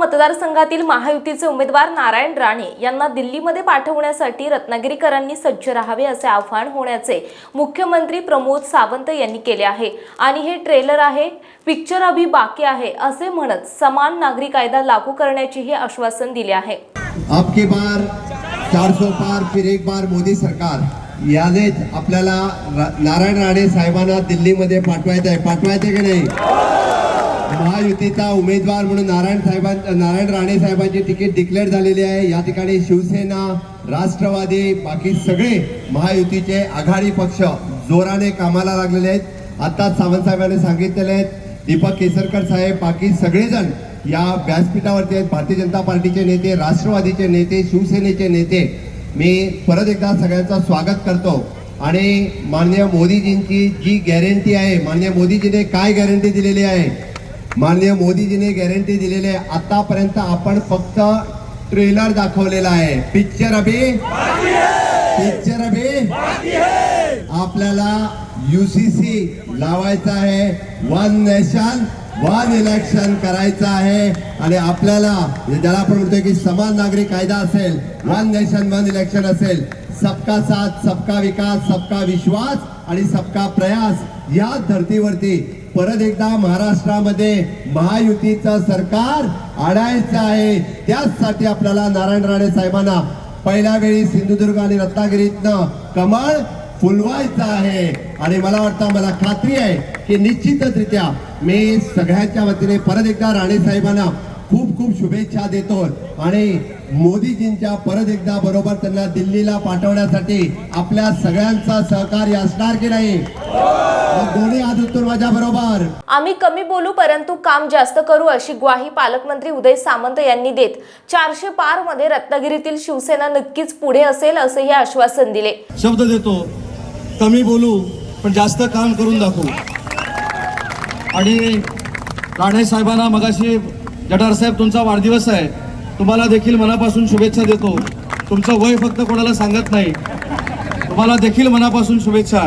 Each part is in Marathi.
मतदारसंघातील महायुतीचे उमेदवार नारायण राणे यांना दिल्लीमध्ये पाठवण्यासाठी रत्नागिरीकरांनी सज्ज राहावे असे आवाहन होण्याचे मुख्यमंत्री प्रमोद सावंत यांनी केले आहे. आणि हे ट्रेलर आहे पिक्चर अभि बाकी आहे असे म्हणत समान नागरी कायदा लागू करण्याचेही आश्वासन दिले आहे. आपके बार 400 पार फिर एक बार मोदी सरकार. यानेच आपल्याला नारायण राणे साहेबांना दिल्लीमध्ये पाठवायचं आहे पाठवायचं की नाही? महायुतीचा उमेदवार म्हणून नारायण साहेबां नारायण राणे साहेबांची तिकीट डिक्लेअर झालेली आहे. या ठिकाणी शिवसेना राष्ट्रवादी बाकी सगळे महायुतीचे आघाडी पक्ष जोराने कामाला लागलेले आहेत. आत्ताच सावंतसाहेबांनी सांगितलेले आहेत दीपक केसरकर साहेब बाकी सगळेजण या व्यासपीठावरती आहेत. भारतीय जनता पार्टीचे नेते राष्ट्रवादीचे नेते शिवसेनेचे नेते. मी परत एकदा सगळ्यांचं स्वागत करतो. आणि माननीय मोदीजींची जी गॅरंटी आहे माननीय मोदीजीने काय गॅरंटी दिलेली आहे माननीय मोदीजीने गॅरंटी दिलेली आहे. आतापर्यंत आपण फक्त ट्रेलर दाखवलेला आहे. पिक्चर अभि? पिक्चर अभि? आपल्याला युसीसी लावायचा आहे. वन नेशन वन इलेक्शन करायचं आहे. आणि आपल्याला ज्याला आपण म्हणतोय की समान नागरी कायदा असेल वन नेशन वन इलेक्शन असेल सबका साथ सबका विकास सबका विश्वास आणि सबका प्रयास या धर्तीवरती परत एकदा महाराष्ट्रामध्ये महायुतीचं सरकार आणायचं आहे. त्याचसाठी आपल्याला नारायण राणे साहेबांना पहिल्या वेळी सिंधुदुर्ग आणि रत्नागिरीतनं कमळ फुलवायचं आहे. आणि मला वाटतं मला खात्री आहे की निश्चितरित्या मी सगळ्यांच्या वतीने परत एकदा राणे साहेबांना खूप खूप शुभेच्छा देतो आणि मोदीजींच्या परत एकदा बरोबर त्यांना दिल्लीला पाठवण्यासाठी आपल्या सगळ्यांचा सहकार्य असणार की नाही? दोन्ही हात उचलून माझ्या बरोबर. आम्ही कमी बोलू परंतु काम जास्त करू अशी ग्वाही पालकमंत्री उदय सामंत यांनी देत. चारशे पारमध्ये रत्नागिरीतील शिवसेना नक्कीच पुढे असेल असेही आश्वासन दिले. शब्द देतो. कमी बोलू पण जास्त काम करून दाखवू. आणि राणे साहेबांना मगाशी जठार साहेब तुमचा वाढदिवस आहे. तुम्हाला देखील मनापासून शुभेच्छा देतो. तुमचं वय फक्त कोणाला सांगत नाही. तुम्हाला देखील मनापासून शुभेच्छा.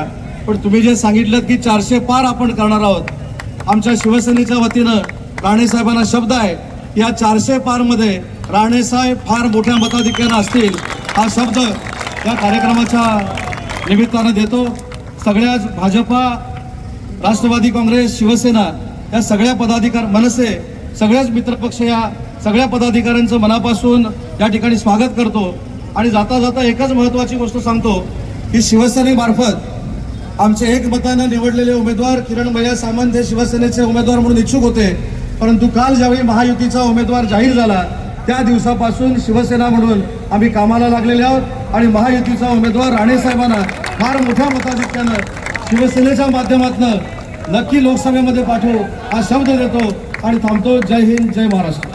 पण तुम्ही जे सांगितलं की चारशे पार आपण करणार आहोत आमच्या शिवसेनेच्या वतीनं राणेसाहेबांना शब्द आहे या चारशे पारमध्ये राणेसाहेब फार मोठ्या मताधिक्यानं असतील हा शब्द या कार्यक्रमाच्या निमित्तानं देतो. सगळ्याच भाजपा राष्ट्रवादी काँग्रेस शिवसेना या सगळ्या पदाधिकार मनसे सगळ्याच मित्रपक्ष या सगळ्या पदाधिकाऱ्यांचं मनापासून या ठिकाणी स्वागत करतो. आणि जाता जाता एकच महत्वाची गोष्ट सांगतो की शिवसेनेमार्फत आमचे एक मतानं निवडलेले उमेदवार किरण भैया सामंत हे शिवसेनेचे उमेदवार म्हणून इच्छुक होते. परंतु काल ज्यावेळी महायुतीचा उमेदवार जाहीर झाला त्या दिवसापासून शिवसेना म्हणून आम्ही कामाला लागलेले आहोत. आणि महायुतीचा उमेदवार राणेसाहेबांना फार मोठ्या मताधिक्यानं शिवसेनेच्या माध्यमातून नक्की लोकसभेमध्ये पाठवू हा शब्द देतो. आणि थांबतो. जय हिंद जय महाराष्ट्र.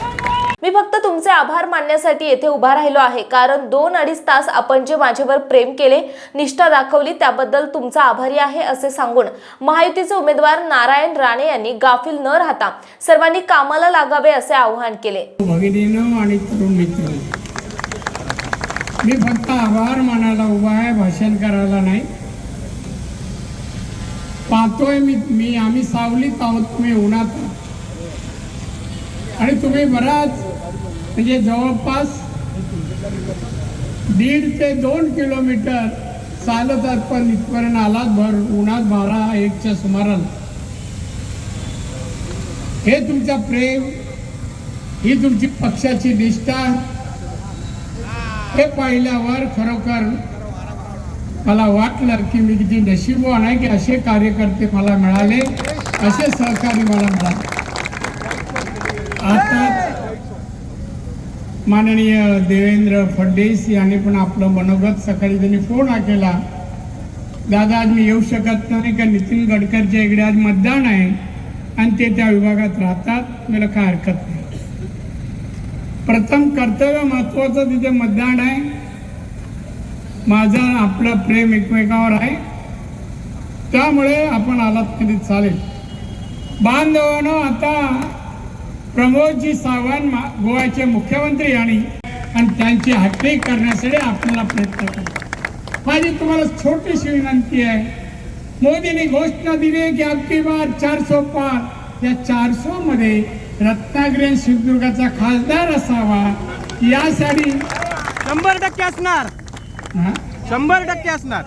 मी फक्त तुमचे आभार मानण्यासाठी येथे उभा राहिलो आहे. कारण दोन अडीच तास आपण जे माझ्यावर प्रेम केले निष्ठा दाखवली त्याबद्दल तुमचा आभारी आहे असे सांगून महायुतीचे उमेदवार नारायण राणे यांनी गाफील न राहता सर्वांनी कामाला लागावे असे आवाहन केले. आणि मी फक्त आभार मानायला उभा आहे भाषण करायला नाही. पाहतोय मी मी आम्ही सावलीत आहोत तुम्ही उन्हात आणि तुम्ही बराच म्हणजे जवळपास दीड ते दोन किलोमीटर चालत आहात इथपर्यंत आलात भर उन्हात बारा एकच्या सुमाराला. हे तुमचा प्रेम ही तुमची पक्षाची निष्ठा हे पाहिल्यावर खरोखर मला वाटलं की मी किती नशीबवान आहे की असे कार्यकर्ते मला मिळाले असे सहकारी मला मिळाले. आता माननीय देवेंद्र फडणवीस यांनी पण आपलं मनोगत सकाळी त्यांनी फोन हा केला. दादा आज मी येऊ शकत नाही का? नितीन गडकरच्या इकडे आज मतदान आहे आणि ते त्या विभागात राहतात. मला काय हरकत नाही. प्रथम कर्तव्य महत्वाचं तिथे मतदान आहे. माझं आपलं प्रेम एकमेकावर आहे. त्यामुळे आपण आलात तरी चालेल. बांधवानं आता प्रमोदजी सावंत गोव्याचे मुख्यमंत्री आणि आणि त्यांची हत्या करण्यासाठी आपल्याला प्रयत्न करू माझी तुम्हाला छोटीशी विनंती आहे. मोदींनी घोषणा दिली की अबकी बार चार सौ पार. या चारसो मध्ये रत्नागिरी आणि सिंधुदुर्गाचा खासदार असावा. यासाठी शंभर टक्के असणार? शंभर टक्के असणार.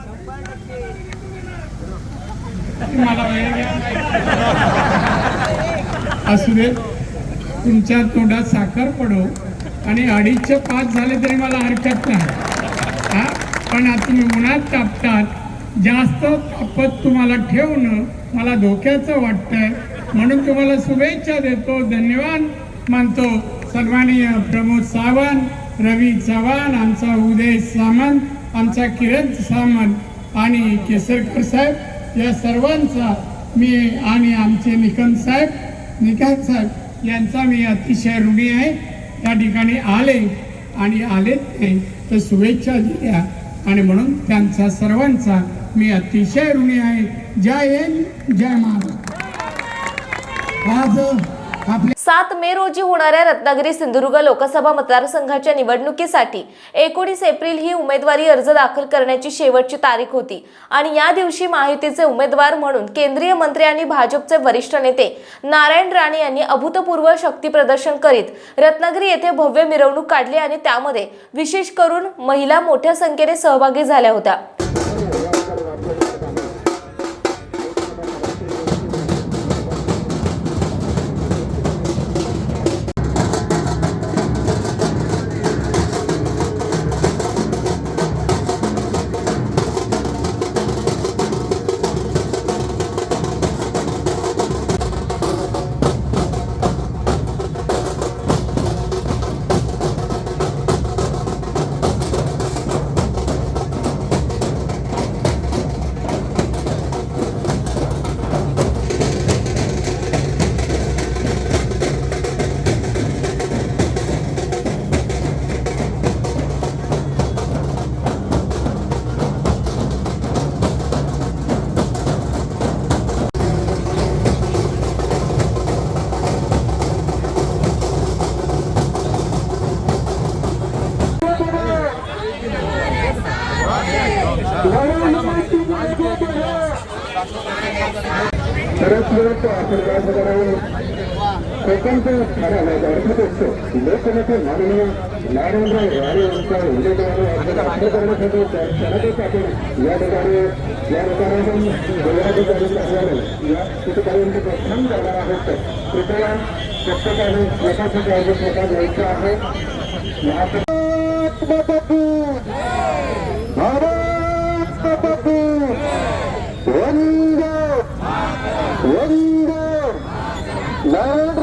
मला. असू दे. तुमच्या तोंडात साखर पडो आणि अडीचशे पाच झाले तरी मला हरकत नाही. हा? पण आता तुम्ही उन्हात तापतात जास्त तापत तुम्हाला ठेवणं मला धोक्याचं वाटतंय. म्हणून तुम्हाला शुभेच्छा देतो धन्यवाद मानतो. सन्माननीय प्रमोद सावंत रवी चव्हाण आमचा उदय सामंत आमचा किरण सामंत आणि केसरकर साहेब या सर्वांचा मी आणि आमचे निकम साहेब निकम साहेब यांचा मी अतिशय ऋणी आहे. त्या ठिकाणी आले आणि आलेच नाही तर शुभेच्छा दिल्या. आणि म्हणून त्यांचा सर्वांचा मी अतिशय ऋणी आहे. जय हिंद जय महाराष्ट्र. आज आपल्या सात मे रोजी होणाऱ्या रत्नागिरी सिंधुदुर्ग लोकसभा मतदारसंघाच्या निवडणुकीसाठी एकोणीस एप्रिल ही उमेदवारी अर्ज दाखल करण्याची शेवटची तारीख होती. आणि या दिवशी माहितीचे उमेदवार म्हणून केंद्रीय मंत्री आणि भाजपचे वरिष्ठ नेते नारायण राणे यांनी अभूतपूर्व शक्ती प्रदर्शन करीत रत्नागिरी येथे भव्य मिरवणूक काढली आणि त्यामध्ये विशेष करून महिला मोठ्या संख्येने सहभागी झाल्या होत्या. सरस्वत आशीर्वाद कोकणचा लोकनेते माननीय नारायणराव राणे अर्ज करण्यासाठी आपण या ठिकाणी या ठिकाणाहून जिल्हाधिकारी कार्यालय या तिथपर्यंत प्रस्थान करणार आहोत कृपया प्रत्येकाने स्वतःसाठी अर्ज स्वतः घ्यायचा आहे की भारत माता की वंदे वंदे नारायण राणे साहेब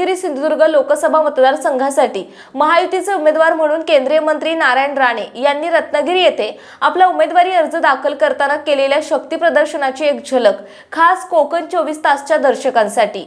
रत्नागिरी सिंधुदुर्ग लोकसभा मतदारसंघासाठी महायुतीचे उमेदवार म्हणून केंद्रीय मंत्री नारायण राणे यांनी रत्नागिरी येथे आपला उमेदवारी अर्ज दाखल करताना केलेल्या शक्ती प्रदर्शनाची एक झलक खास कोकण चोवीस तासच्या दर्शकांसाठी.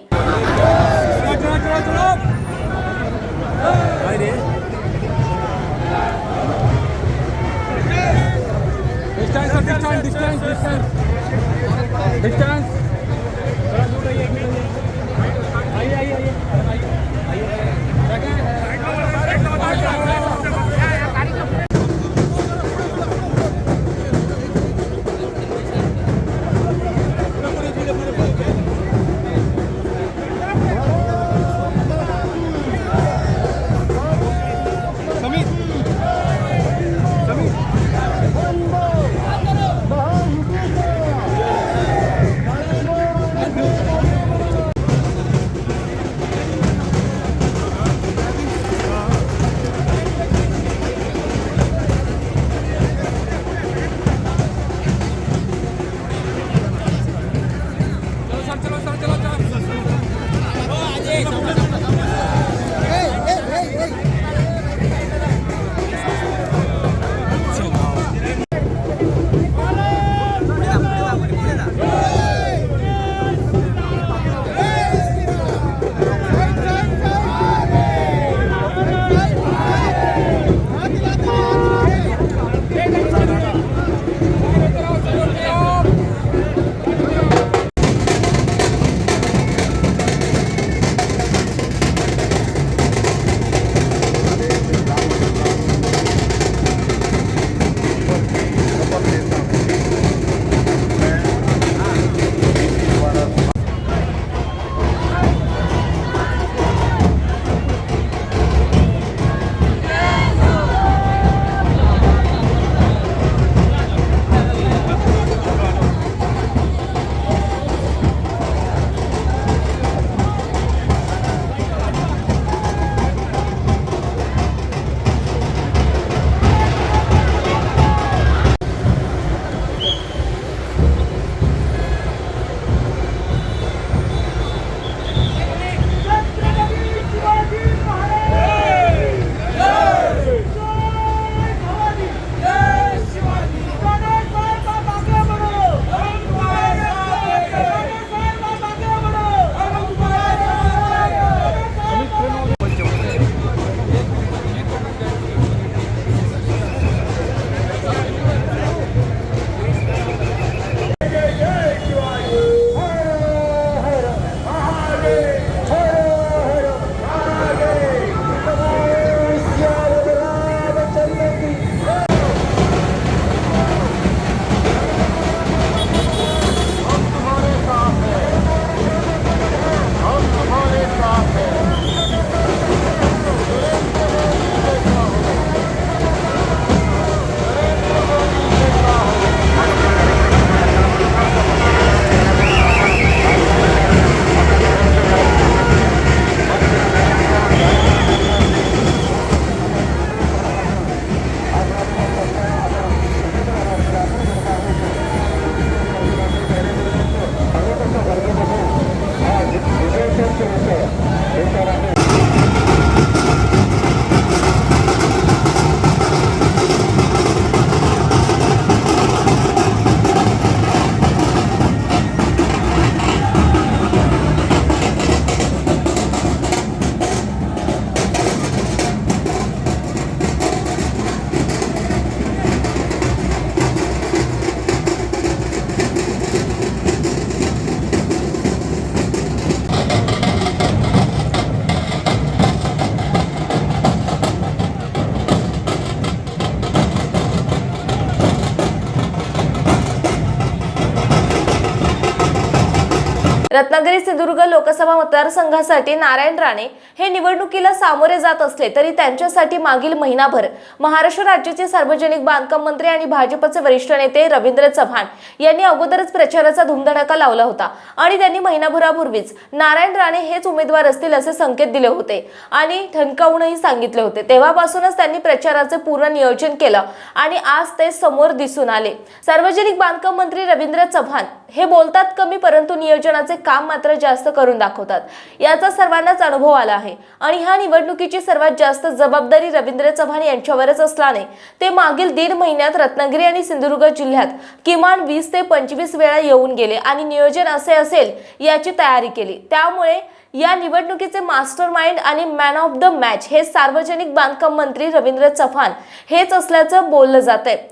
रत्नागिरी सिंधुदुर्ग लोकसभा मतदारसंघासाठी नारायण राणे हे निवडणुकीला सामोरे जात असले तरी त्यांच्यासाठी मागील महिनाभर महाराष्ट्र राज्याचे सार्वजनिक बांधकाम मंत्री आणि भाजपचे वरिष्ठ नेते रवींद्र चव्हाण यांनी अगोदरच प्रचाराचा धुमधडाका लावला होता आणि त्यांनी महिनाभरापूर्वीच नारायण राणे हेच उमेदवार असतील असे संकेत दिले होते आणि ठणकावूनही सांगितले होते. तेव्हापासूनच त्यांनी प्रचाराचे पूर्ण नियोजन केलं आणि आज ते समोर दिसून आले. सार्वजनिक बांधकाम मंत्री रवींद्र चव्हाण हे बोलतात कमी परंतु नियोजनाचे काम मात्र जास्त करून दाखवतात. याचा सर्वांनाच अनुभव आला आहे. आणि ह्या निवडणुकीची सर्वात जास्त जबाबदारी रवींद्र चव्हाण यांच्यावरच असल्याने ते मागील दीड महिन्यात रत्नागिरी आणि सिंधुदुर्ग जिल्ह्यात किमान वीस ते पंचवीस वेळा येऊन गेले आणि नियोजन असे असेल याची तयारी केली. त्यामुळे या निवडणुकीचे मास्टर माइंड आणि मॅन ऑफ द मॅच हे सार्वजनिक बांधकाम मंत्री रवींद्र चव्हाण हेच असल्याचं बोललं जात आहे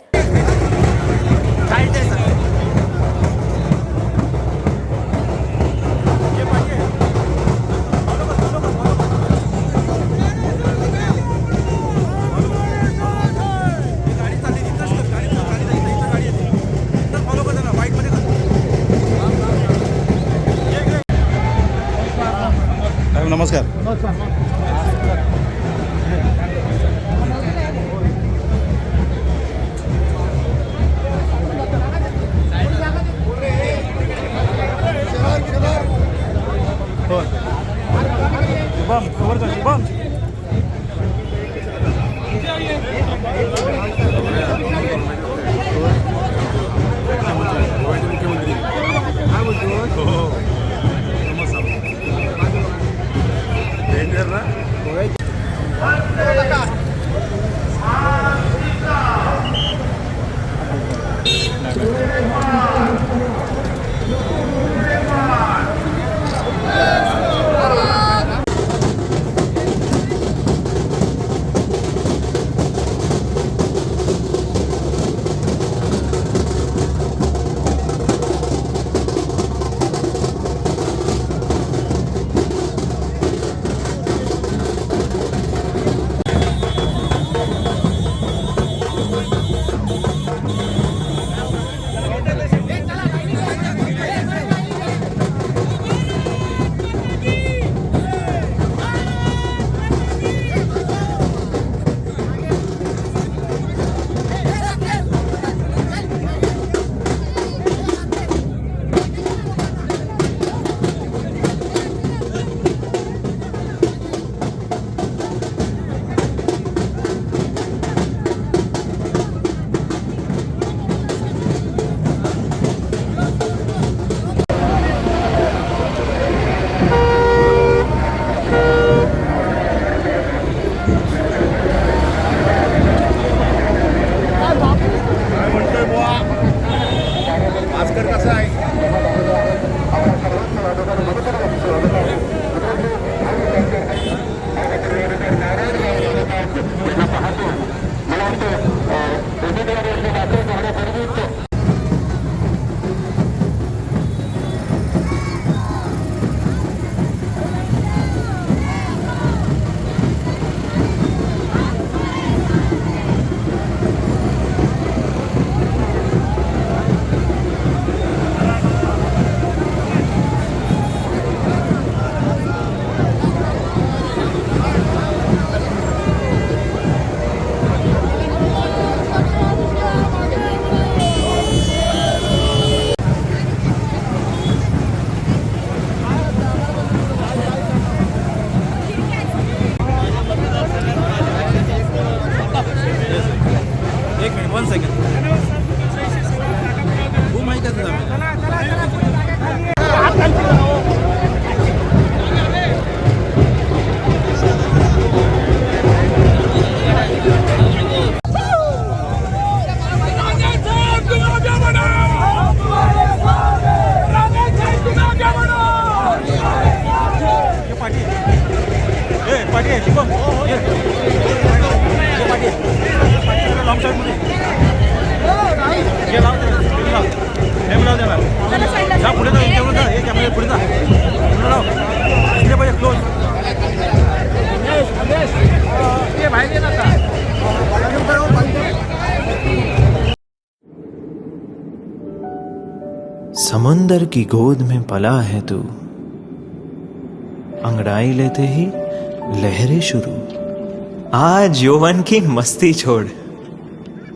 शुभम खबर का शुभम एक समुंदर की गोद में पला है तू। अंगड़ाई लेते ही लहरें शुरू। आज यौवन की मस्ती छोड़।